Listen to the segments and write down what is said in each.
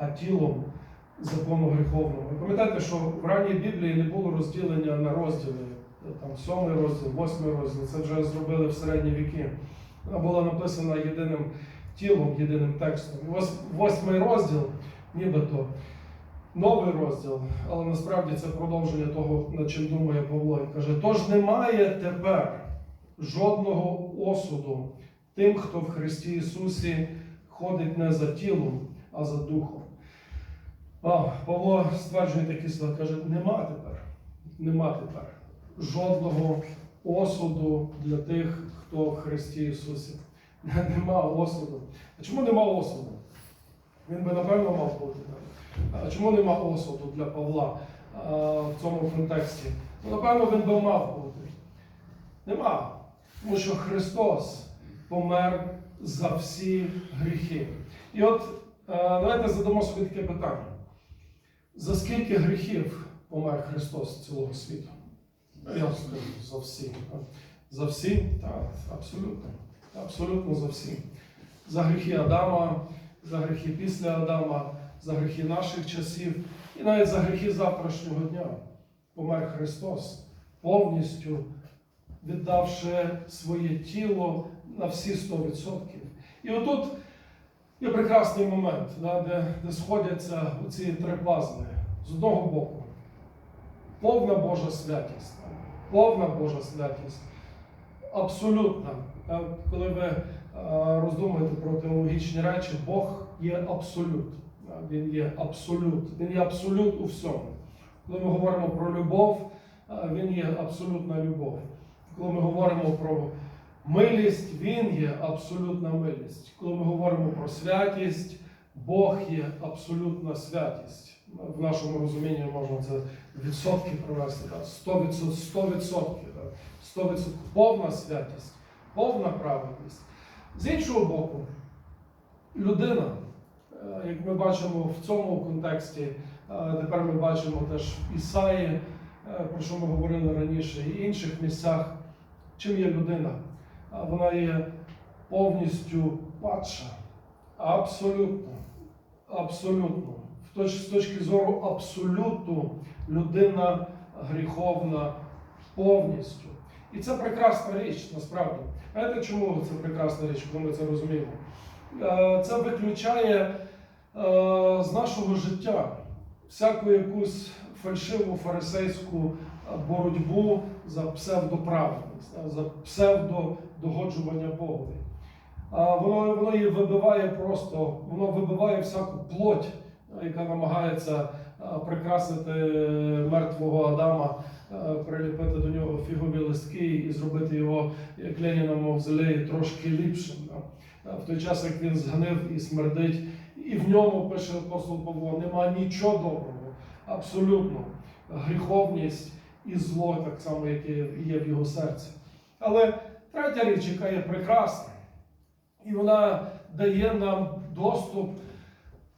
а тілом закону гріховного. Ви пам'ятаєте, що в ранній Біблії не було розділення на розділи. Там сьомий розділ, восьмий розділ. Це вже зробили в середні віки. Вона була написана єдиним тілом, єдиним текстом. Восьмий розділ, нібито новий розділ, але насправді це продовження того, над чим думає Павло. І каже: тож немає тепер жодного осуду тим, хто в Христі Ісусі ходить не за тілом, а за духом. А, Павло стверджує такі слова, каже, нема тепер, нема тепер жодного осуду для тих, хто в Христі Ісусі. Нема осуду. А чому нема осуду? Він би напевно мав бути. А чому нема осуду для Павла а, в цьому контексті? Ну, напевно, він би мав бути. Нема. Тому що Христос помер за всі гріхи. І от е, давайте задамо собі таке питання. За скільки гріхів помер Христос цілого світу? Я скажу за всі. За всі? Так, абсолютно. Абсолютно за всі. За гріхи Адама, за гріхи після Адама, за гріхи наших часів і навіть за гріхи завтрашнього дня. Помер Христос повністю віддавши своє тіло на всі 100%. І отут є прекрасний момент, де, де сходяться ці три пазли. З одного боку, повна Божа святість, повна Божа святість, абсолютна. Е, Коли ви е, роздумуєте про теологічні речі, Бог є абсолют. Він є абсолют. Він є абсолют у всьому. Коли ми говоримо про любов, е, він є абсолютна любов. Коли ми говоримо про милість, він є абсолютна милість. Коли ми говоримо про святість, Бог є абсолютна святість. В нашому розумінні можна це відсотки провести. так, 100%, 100%, так, 100%, повна святість, повна праведність. З іншого боку, людина, е, як ми бачимо в цьому контексті, е, тепер ми бачимо теж в Ісаї, е, про що ми говорили раніше, і інших місцях, чим є людина. Вона є повністю падша. Абсолютно. Абсолютно. З точки зору абсолюту людина гріховна повністю. І це прекрасна річ, насправді. Знаєте, чому це прекрасна річ, коли ми це розуміємо? Е, Це виключає е, з нашого життя всяку якусь фальшиву фарисейську боротьбу за псевдоправедність, е, за псевдодогоджування Богові. Воно, воно її вибиває просто, воно вибиває всяку плоть, е, яка намагається е, прикрасити мертвого Адама, е, приліпити до нього фігові листки і зробити його, як Леніна мавзолеї, трошки ліпшим. Е, В той час, як він згнив і смердить, і в ньому пише апостол Павло, нема нічого доброго, абсолютно гріховність і зло, так само, яке є в його серці. Але третя річ, яка є прекрасна, і вона дає нам доступ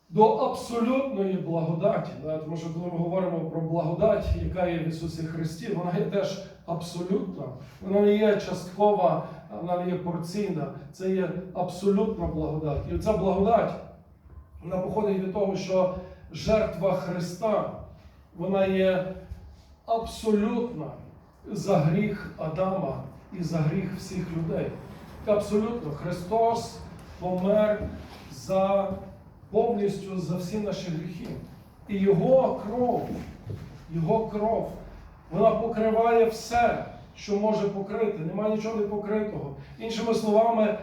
до абсолютної благодаті. Да? Тому що коли ми говоримо про благодать, яка є в Ісусі Христі, вона є теж абсолютна, вона не є часткова, вона не є порційна, це є абсолютна благодать. І ця благодать вона походить від того, що жертва Христа вона є абсолютна за гріх Адама і за гріх всіх людей. Абсолютно, Христос помер за повністю за всі наші гріхи. І Його кров, Його кров, вона покриває все, що може покрити. Немає нічого не покритого. Іншими словами,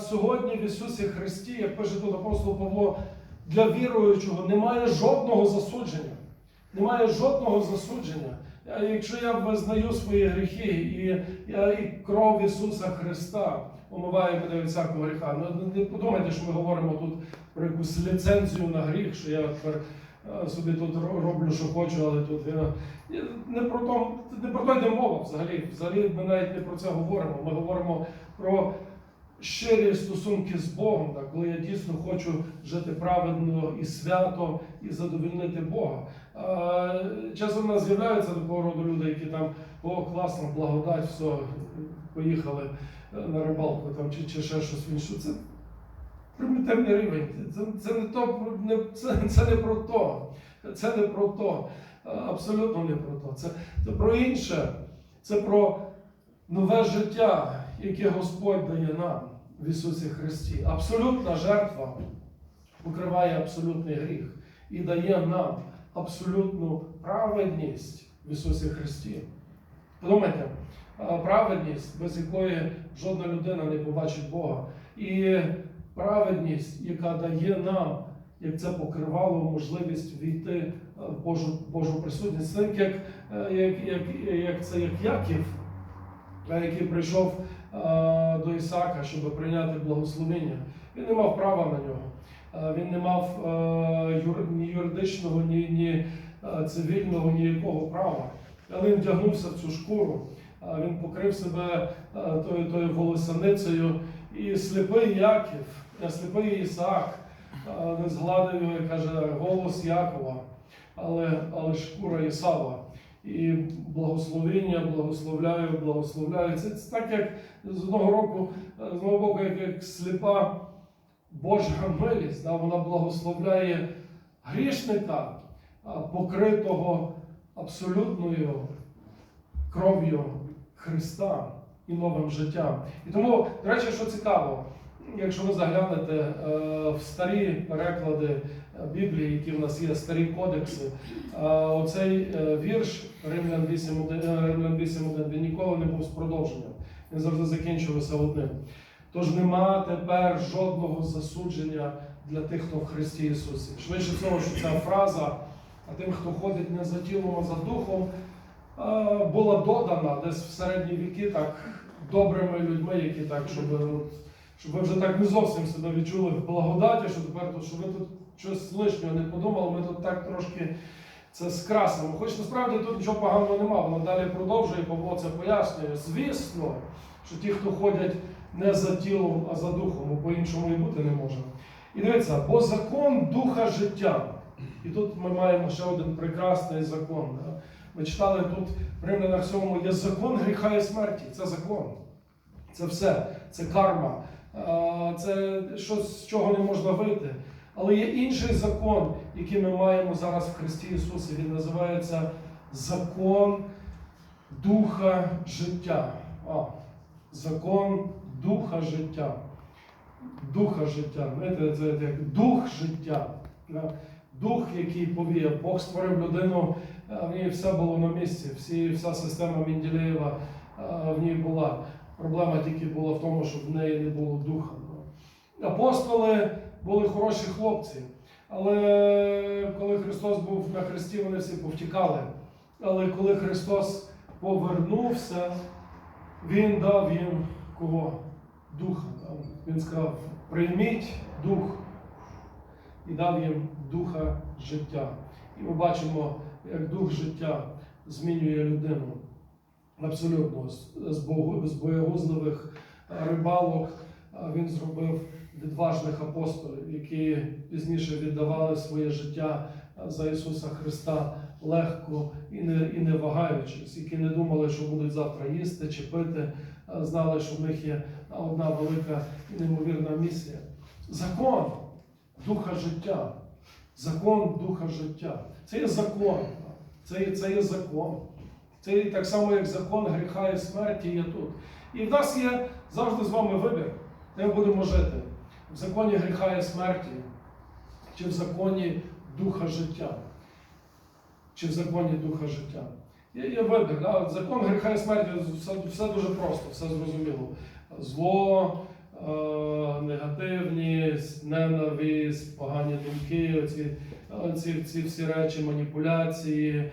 сьогодні в Ісусі Христі, як пише тут апостол Павло, для віруючого немає жодного засудження. Немає жодного засудження. Якщо я визнаю свої гріхи, і, я, і кров Ісуса Христа омиває мене від всякого гріха. Ну, не подумайте, що ми говоримо тут про якусь ліцензію на гріх, що я тепер е, собі тут роблю, що хочу, але тут я, я не про то, не про то йде мова взагалі. Взагалі ми навіть не про це говоримо. Ми говоримо про щирі стосунки з Богом, так, коли я дійсно хочу жити праведно і свято, і задовольнити Бога. А, Часом в нас з'являються такого роду люди, які там, о, класно, благодать, все, поїхали е, на рибалку там, чи, чи ще щось інше. Це примітивний рівень. Це, це, не то, не, це, це не про то. Це не про то. Абсолютно не про то. Це, це про інше. Це про нове життя, яке Господь дає нам в Ісусі Христі. Абсолютна жертва покриває абсолютний гріх і дає нам абсолютну праведність в Ісусі Христі. Подумайте, праведність, без якої жодна людина не побачить Бога, і праведність, яка дає нам, як це покривало, можливість війти е, в Божу, Божу присутність. Це як, е, як, як, як це як Яків, е, який прийшов до Ісака, щоб прийняти благословення. Він не мав права на нього. Е, Він не мав е, ні юридичного, ні, ні е, цивільного, ніякого права. Але він вдягнувся в цю шкуру, е, він покрив себе е, тою, тою волосяницею, і сліпий Яків, е, сліпий Ісаак е, не згладив каже голос Якова, але, але шкура Ісава. І благословення, благословляю, благословляю. Це, це так, як з одного року, е, з одного боку, як, як сліпа Божа милість, да, вона благословляє грішника, покритого абсолютною кров'ю Христа і новим життям. І тому, до речі, що цікаво, якщо ви заглянете е, в старі переклади е, Біблії, які в нас є, старі кодекси, е, оцей вірш Римлян 8.1, е, Римлян 8.1, він ніколи не був з продовженням. Він завжди закінчувався одним. Тож нема тепер жодного засудження для тих, хто в Христі Ісусі. Швидше всього, що ця фраза, а тим, хто ходить не за тілом, а за духом, була додана десь в середні віки так добрими людьми, які так, щоб, щоб ви вже так не зовсім себе відчули в благодаті, що тепер тут, що ви тут щось лишнього не подумали, ми тут так трошки це скрасимо. Хоч насправді тут нічого поганого нема, воно далі продовжує, Павло це пояснює. Звісно, що ті, хто ходять не за тілом, а за духом, бо по-іншому і бути не може. І дивіться, бо закон духа життя. І тут ми маємо ще один прекрасний закон. да. Ми читали тут в Римлянах 7 є закон гріха і смерті. Це закон. Це все, це карма, це щось, з чого не можна вийти. Але є інший закон, який ми маємо зараз в Христі Ісусі. Він називається закон духа життя. А, закон духа життя. Духа життя. Знаєте, це як дух життя. Дух, який повіяв. Бог створив людину, в ній все було на місці. Всі, вся система Менділеєва в ній була. Проблема тільки була в тому, що в неї не було духа. Апостоли були хороші хлопці. Але коли Христос був на хресті, вони всі повтікали. Але коли Христос повернувся, Він дав їм кого? Духа. Він сказав: прийміть дух і дав їм духа життя. І ми бачимо, як дух життя змінює людину. Абсолютно з, боєгузливих е, рибалок е, він зробив відважних апостолів, які пізніше віддавали своє життя е, за Ісуса Христа легко і не, і не вагаючись, які не думали, що будуть завтра їсти чи пити, знали, що в них є одна велика і неймовірна місія. Закон духа життя. Закон духа життя. Це є закон. Це це є закон. Це так само, як закон гріха і смерті є тут. І в нас є завжди з вами вибір, де ми будемо жити. В законі гріха і смерті, чи в законі духа життя. Чи в законі духа життя. Є, є вибір. Да? Закон гріха і смерті все, все дуже просто, все зрозуміло. Зло, е, негативність, ненависть, погані думки, оці, оці, ці всі речі, маніпуляції,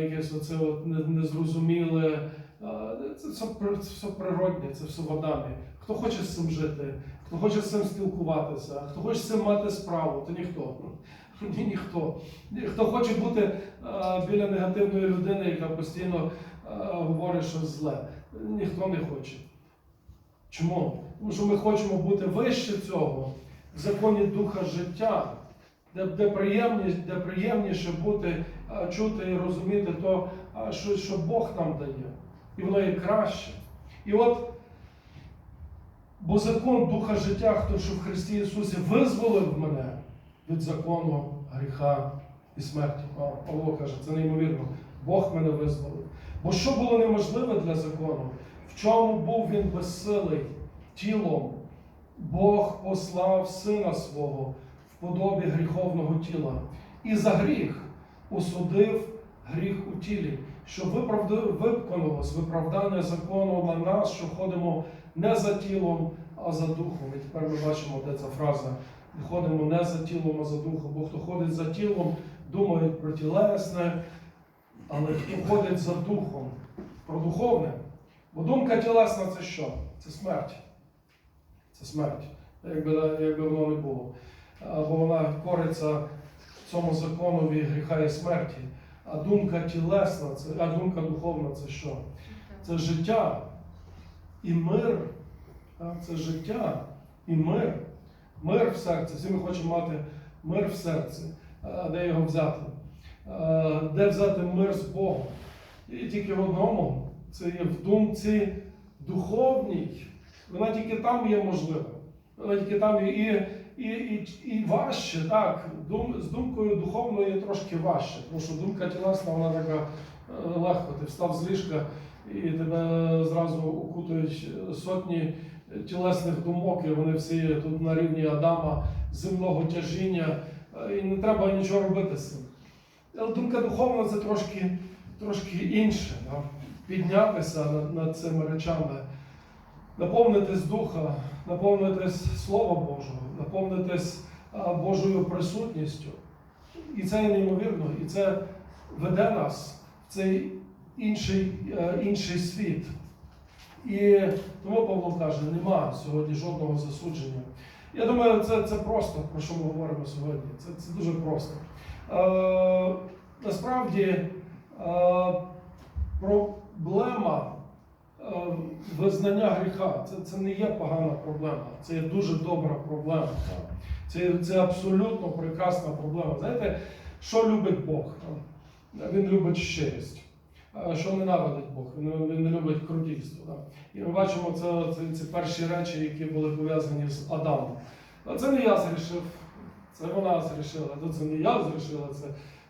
якесь оце от незрозуміле. Е, Це все, природне, це все в Адамі. Хто хоче з цим жити, хто хоче з цим спілкуватися, хто хоче з цим мати справу, то ніхто. Ні, ніхто. Хто хоче бути е, біля негативної людини, яка постійно е, говорить щось зле, ніхто не хоче. Чому? Тому що ми хочемо бути вище цього в законі духа життя, де, де, приємніше, де приємніше бути, чути і розуміти то, що, що Бог нам дає. І воно є краще. І от Бо закон Духа життя, хто що в Христі Ісусі визволив мене від закону гріха і смерті. Павло каже, це неймовірно. Бог мене визволив. Бо що було неможливе для закону? В чому був він безсилий тілом? Бог послав Сина свого подобі гріховного тіла і за гріх осудив гріх у тілі, виправда- виконалось виправдання закону на нас, що ходимо не за тілом, а за духом. І тепер ми бачимо, де ця фраза. Ходимо не за тілом, а за духом. Бо хто ходить за тілом, думає про тілесне, але хто ходить за духом, про духовне. Бо думка тілесна це що? Це смерть. Це смерть, якби, якби воно не було. А, Бо вона кориться цьому законові гріха і смерті. А думка тілесна, це, а думка духовна це що? Це життя і мир. Це життя і мир. Мир в серці. Всі ми хочемо мати мир в серці. Де його взяти? Де взяти мир з Богом? І тільки в одному це є в думці духовній. Вона тільки там є можлива. Вона тільки там є і, і, і, і важче, так. Дум, з думкою духовною трошки важче. Тому що думка тілесна, вона така е, легко. Ти встав з ліжка і тебе зразу окутують сотні тілесних думок, і вони всі тут на рівні Адама, земного тяжіння, е, і не треба нічого робити з цим. Але думка духовна це трошки, трошки інше. Да? Піднятися над, над цими речами, наповнитись духа, наповнитись Слова Божого, наповнитись Божою присутністю. І це неймовірно, і це веде нас в цей інший, е, інший світ. І тому Павло каже, нема сьогодні жодного засудження. Я думаю, це, це просто, про що ми говоримо сьогодні. Це, це дуже просто. Е, насправді е, проблема визнання гріха це, це не є погана проблема, це є дуже добра проблема. Це, це абсолютно прекрасна проблема. Знаєте, що любить Бог? Він любить щирість. Що ненавидить Бог? Він, не любить крутійство. Так? І ми бачимо це, це, це перші речі, які були пов'язані з Адамом. А це не я зрішив, це вона зрішила, це не я зрішила, це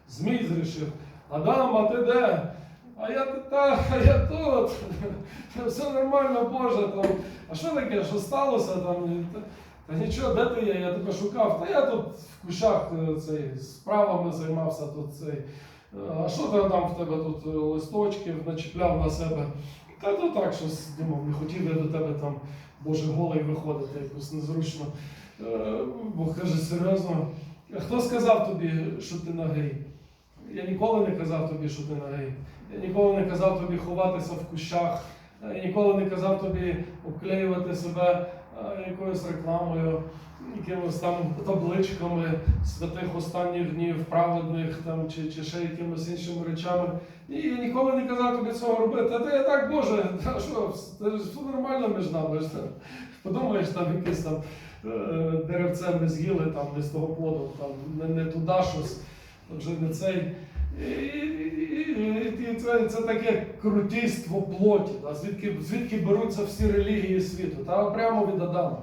Змій зрішив. Адам, а ти де? А я та, а я тут. Все нормально, Боже. Там. А що таке? Що сталося там? Та, нічого, де ти є? Я тебе шукав. Та я тут в кущах е, цей, справами займався тут цей. Е, А що ти там в тебе тут е, листочків начіпляв на себе? Та то так, щось думав, не хотів я до тебе там, Боже, голий виходити, якось незручно. Бог каже, серйозно. Хто сказав тобі, що ти нагий? Я ніколи не казав тобі, що ти нагий. Я ніколи не казав тобі ховатися в кущах. Я ніколи не казав тобі обклеювати себе е, якоюсь рекламою, якимось там табличками святих останніх днів, праведних там, чи, чи ще якимось іншими речами. І я ніколи не казав тобі цього робити. А ти я так, Боже, та що, все нормально між нами. ж, та. Подумаєш, там якесь там е, деревце ми з'їли, там не з того плоду, там не, не туди щось, то не цей. І це, це таке крутійство плоті, да? звідки, звідки беруться всі релігії світу, та прямо від Адама.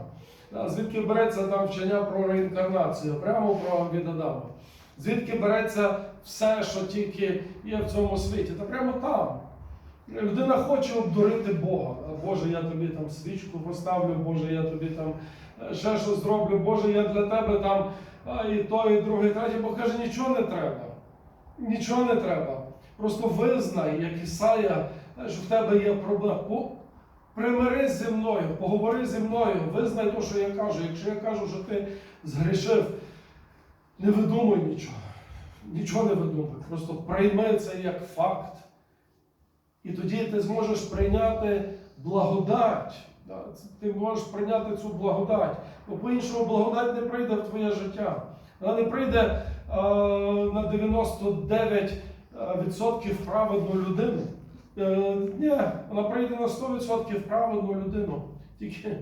Да? Звідки береться там вчення про реінкарнацію, прямо про від Адама. Звідки береться все, що тільки є в цьому світі, та прямо там. Людина хоче обдурити Бога. Боже, я тобі там свічку поставлю, Боже, я тобі там е, ще щось зроблю, Боже, я для тебе там а, і то, і друге, і третє. Бог каже, нічого не треба. Нічого не треба. Просто визнай, як Ісая, що в тебе є проблема. Примирись зі мною, поговори зі мною, визнай те, що я кажу. Якщо я кажу, що ти згрішив, не видумуй нічого. Нічого не видумуй. Просто прийми це як факт. І тоді ти зможеш прийняти благодать. Ти можеш прийняти цю благодать. Бо по-іншому благодать не прийде в твоє життя. Вона не прийде е, на 99% праведну людину. Е, ні, вона прийде на 100% праведну людину. Тільки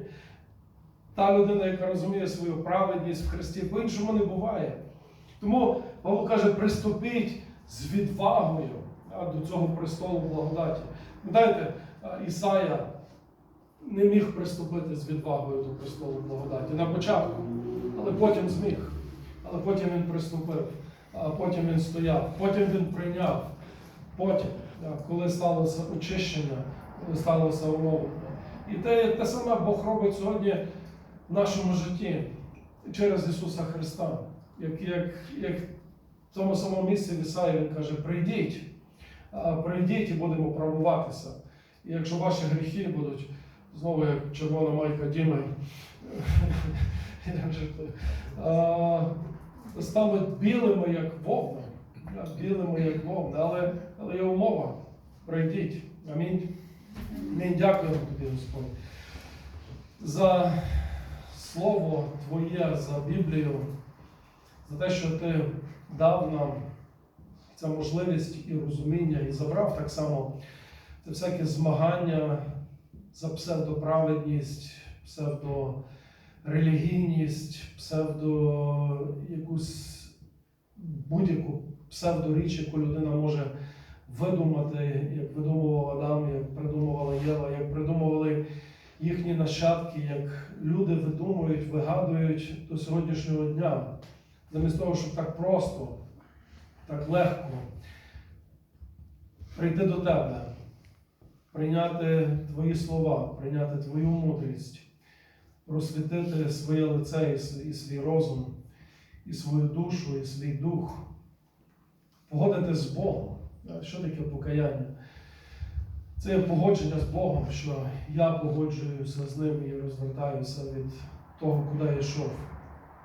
та людина, яка розуміє свою праведність в Христі, по-іншому не буває. Тому Павло каже, приступіть з відвагою до цього престолу благодаті. Знаєте, Ісая не міг приступити з відвагою до престолу благодаті на початку, але потім зміг. Але потім він приступив, а потім він стояв, потім він прийняв. Потім, коли сталося очищення, коли сталося оновлення. І те, те саме Бог робить сьогодні в нашому житті через Ісуса Христа. Як, як, як в тому самому місці в Він каже, прийдіть, прийдіть і будемо правуватися. І якщо ваші гріхи будуть, знову як червона майка Діми, стануть білими, як вовни. Білими, як вовни, але, але є умова. Прийдіть. Амінь. Амінь. Дякуємо тобі, Господь, за слово Твоє, за Біблію, за те, що Ти дав нам цю можливість і розуміння, і забрав так само це всякі змагання за псевдоправедність, псевдорелігійність, псевдо якусь будь-яку псевдоріч, яку людина може видумати, як видумував Адам, як придумувала Єва, як придумували їхні нащадки, як люди видумують, вигадують до сьогоднішнього дня. Замість того, щоб так просто, так легко прийти до тебе, прийняти твої слова, прийняти твою мудрість, розсвітити своє лице і свій розум, і свою душу, і свій дух, погодити з Богом. Що таке покаяння? Це є погодження з Богом, що я погоджуюся з ним і розвертаюся від того, куди я йшов,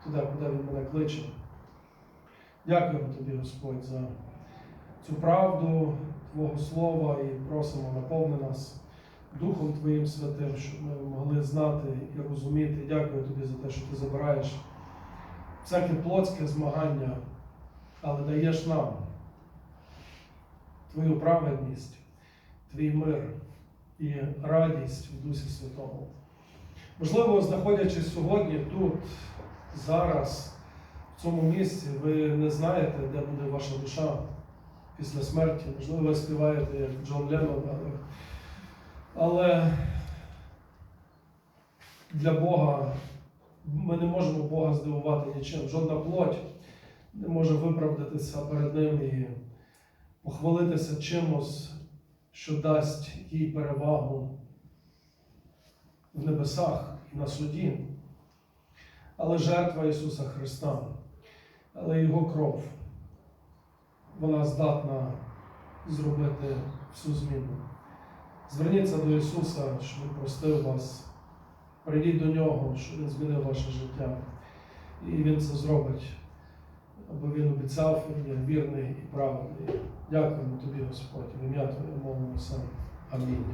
туди, куди він мене кличе. Дякуємо тобі, Господь, за цю правду Твого Слова і просимо наповни нас Духом Твоїм Святим, щоб ми могли знати і розуміти. Дякую тобі за те, що ти забираєш всяке плотське змагання, але даєш нам Твою праведність, Твій мир і радість в Дусі Святому. Можливо, знаходячись сьогодні тут, зараз, в цьому місці, ви не знаєте, де буде ваша душа після смерті. Можливо, ви співаєте як Джон Леннон, але, але для Бога ми не можемо Бога здивувати нічим. Жодна плоть не може виправдатися перед Ним і похвалитися чимось, що дасть їй перевагу в небесах і на суді. Але жертва Ісуса Христа, але Його кров, вона здатна зробити всю зміну. Зверніться до Ісуса, щоб Він простив вас. Прийдіть до Нього, щоб Він змінив ваше життя. І Він це зробить. Бо Він обіцяв, є вірний і правильний. Дякуємо тобі, Господь, в ім'я Твоє молимося. Амінь.